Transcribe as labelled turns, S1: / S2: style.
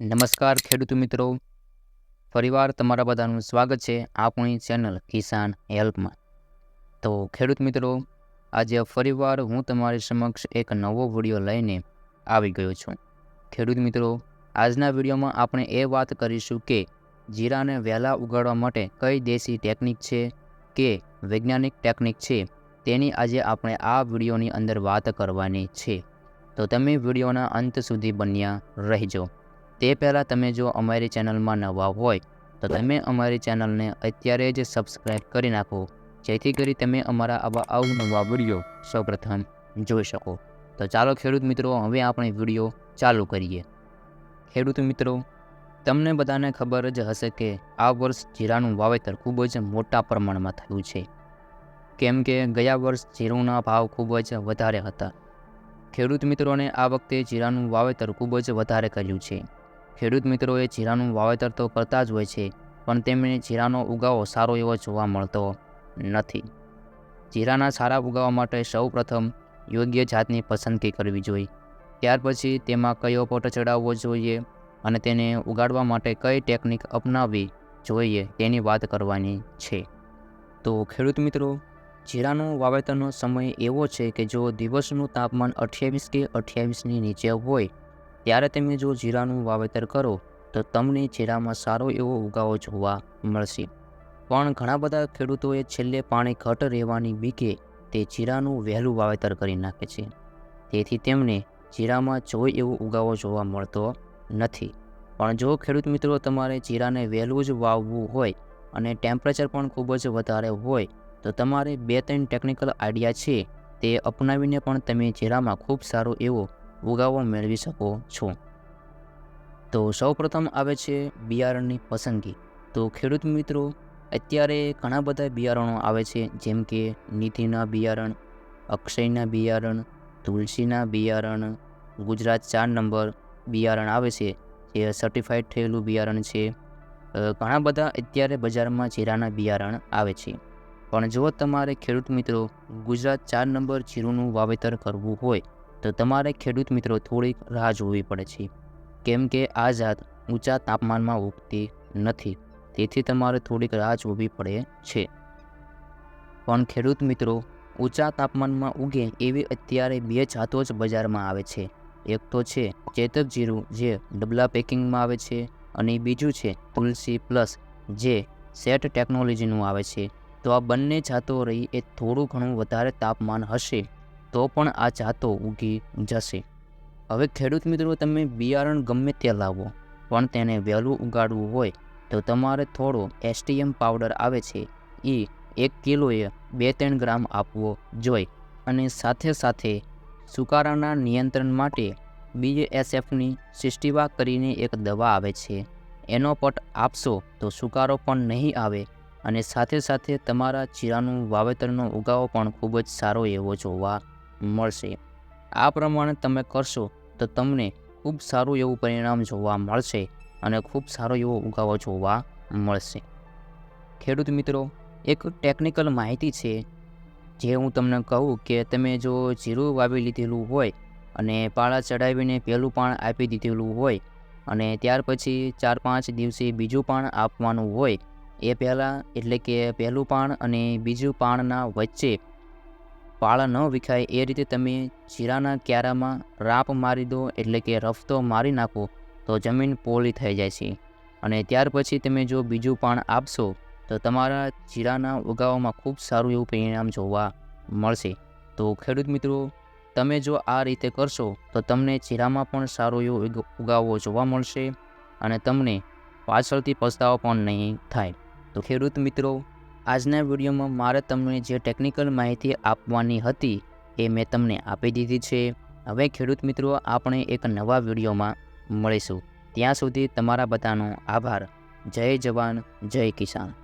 S1: નમસ્કાર ખેડૂત મિત્રો. ફરીવાર તમારા બધાનું સ્વાગત છે આપણી ચેનલ કિસાન હેલ્પમાં. તો ખેડૂત મિત્રો, આજે ફરીવાર હું તમારી સમક્ષ એક નવો વીડિયો લઈને આવી ગયો છું. ખેડૂત મિત્રો, આજના વિડીયોમાં આપણે એ વાત કરીશું કે જીરાને વહેલા ઉગાડવા માટે કઈ દેશી ટેકનિક છે, કે વૈજ્ઞાનિક ટેકનિક છે, તેની આજે આપણે આ વિડીયોની અંદર વાત કરવાની છે. તો તમે વિડીયોના અંત સુધી બન્યા રહેજો. તે પહેલાં તમે જો અમારી ચેનલમાં નવા હોય, તો તમે અમારી ચેનલને અત્યારે જ સબસ્ક્રાઈબ કરી નાખો. જેથી કરી તમે અમારા આવા અવનવા વીડિયો સૌપ્રથમ જોઈ શકો. તો ચાલો ખેડૂત મિત્રો, હવે આપણે વીડિયો ચાલુ કરીએ. ખેડૂત મિત્રો, તમને બધાને ખબર જ હશે કે આ વર્ષ જીરાનું વાવેતર ખૂબ જ મોટા પ્રમાણમાં થયું છે. કેમ કે ગયા વર્ષ જીરુના ભાવ ખૂબ જ વધારે હતા. ખેડૂત મિત્રોને આ વખતે જીરાનું વાવેતર ખૂબ જ વધારે કર્યું છે. ખેડૂત મિત્રોએ જીરાનું વાવેતર તો કરતા જ હોય છે, પણ તેમને જીરાનો ઉગાવો સારો એવો જોવા મળતો નથી. જીરાના સારા ઉગાવા માટે સૌ પ્રથમ યોગ્ય જાતની પસંદગી કરવી જોઈએ. ત્યાર પછી તેમાં કયો પોટ ચડાવવો જોઈએ અને તેને ઉગાડવા માટે કઈ ટેકનિક અપનાવવી જોઈએ તેની વાત કરવાની છે. તો ખેડૂત મિત્રો, જીરાનો વાવેતરનો સમય એવો છે કે જો દિવસનું તાપમાન અઠ્યાવીસ કે અઠ્યાવીસની નીચે હોય ત્યારે તમે જો જીરાનું વાવેતર કરો, તો તમને જીરામાં સારો એવો ઉગાવો જોવા મળશે. પણ ઘણા બધા ખેડૂતોએ છેલ્લે પાણી ઘટ રહેવાની બીકે તે જીરાનું વહેલું વાવેતર કરી નાખે છે. તેથી તેમને જીરામાં જોઈ એવો ઉગાવો જોવા મળતો નથી. પણ જો ખેડૂત મિત્રો તમારે જીરાને વહેલું જ વાવવું હોય અને ટેમ્પરેચર પણ ખૂબ જ વધારે હોય, તો તમારે બે ત્રણ ટેકનિકલ આઈડિયા છે તે અપનાવીને પણ તમે જીરામાં ખૂબ સારો એવો ઉગાવો મેળવી શકો છો. તો સૌપ્રથમ આવે છે બિયારણની પસંદગી. તો ખેડૂત મિત્રો, અત્યારે ઘણા બધા બિયારણો આવે છે, જેમ કે નીતિના બિયારણ, અક્ષયના બિયારણ, તુલસીના બિયારણ, ગુજરાત ચાર નંબર બિયારણ આવે છે, જે સર્ટિફાઈડ થયેલું બિયારણ છે. ઘણા બધા અત્યારે બજારમાં જીરાના બિયારણ આવે છે. પણ જો તમારે ખેડૂત મિત્રો ગુજરાત ચાર નંબર જીરુનું વાવેતર કરવું હોય તો તમારે ખેડૂત મિત્રો થોડીક રાહ જોવી પડે છે. કેમ કે આ જાત ઊંચા તાપમાનમાં ઉગતી નથી, તેથી તમારે થોડીક રાહ જોવી પડે છે. પણ ખેડૂત મિત્રો, ઊંચા તાપમાનમાં ઉગે એવી અત્યારે બે જાતો જ બજારમાં આવે છે. એક તો છે ચેતક જીરું જે ડબલા પેકિંગમાં આવે છે અને બીજું છે તુલસી પ્લસ જે સેટ ટેકનોલોજીનું આવે છે. તો આ બંને જાતો રહી એ થોડું ઘણું વધારે તાપમાન હશે. તો પણ આ જાતો ઉગી જશે. હવે ખેડૂત મિત્રો, તમે બિયારણ ગમે તે લાવો, પણ તેને વહેલું ઉગાડવું હોય તો તમારે થોડો એસટીએમ પાવડર આવે છે. એ એક કિલોએ બે ત્રણ ગ્રામ આપવો જોઈએ અને સાથે સાથે સુકારાના નિયંત્રણ માટે બીએસએફની સિસ્ટીવા કરીને એક દવા આવે છે. એનો પટ આપશો તો સુકારો પણ નહીં આવે અને સાથે સાથે તમારા જીરાનું વાવેતરનો ઉગાવો પણ ખૂબ જ સારો એવો જોવા મળશે. આ પ્રમાણે તમે કરશો તો તમને ખૂબ સારું એવું પરિણામ જોવા મળશે અને ખૂબ સારો એવો ઉગાવો જોવા મળશે. ખેડૂત મિત્રો, એક ટેકનિકલ માહિતી છે, જે હું તમને કહું કે તમે જો જીરું વાવી લીધેલું હોય અને પાળા ચડાવીને પહેલું પાણ આપી દીધેલું હોય અને ત્યાર પછી ચાર પાંચ દિવસે બીજું પાણ આપવાનું હોય, એ પહેલાં એટલે કે પહેલું પાણ અને બીજું પાણના વચ્ચે પાળા ન વિખાય, એ રીતે તમે જીરાના ક્યારામાં રાપ મારી દો, એટલે કે રફતો મારી નાખો, તો જમીન પોલી થઈ જાય છે. અને ત્યાર પછી તમે જો બીજું પાણ આપશો, તો તમારા જીરાના ઉગાવામાં ખૂબ સારું એવું પરિણામ જોવા મળશે. તો ખેડૂત મિત્રો, તમે જો આ રીતે કરશો, તો તમને જીરામાં પણ સારો એવો ઉગાવો જોવા મળશે અને તમને પાછળથી પસ્તાવો પણ નહીં થાય. તો ખેડૂત મિત્રો આજના વિડીયોમાં મારે તમને જે ટેકનિકલ માહિતી આપવાની હતી એ મેં તમને આપી દીધી છે. હવે ખેડૂત મિત્રો, આપણે એક નવા વિડીયોમાં મળીશું. ત્યાં સુધી તમારા બધાનો આભાર. જય જવાન, જય કિસાન.